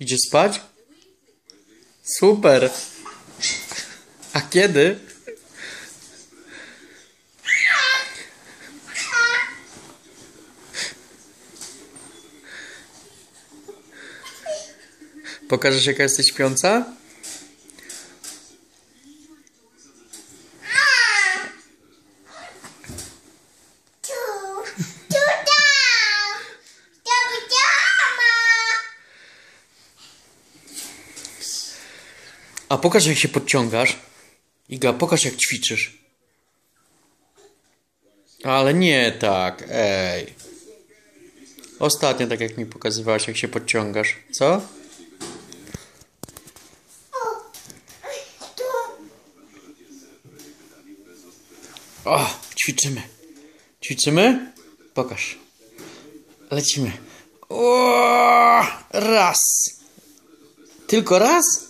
Idzie spać? Super. A kiedy? Pokażesz jaka jesteś śpiąca? A pokaż jak się podciągasz. Iga, pokaż jak ćwiczysz. Ale nie tak, ej. Ostatnio tak jak mi pokazywałaś jak się podciągasz. Co? O, ćwiczymy. Ćwiczymy? Pokaż. Lecimy. O, raz. Tylko raz?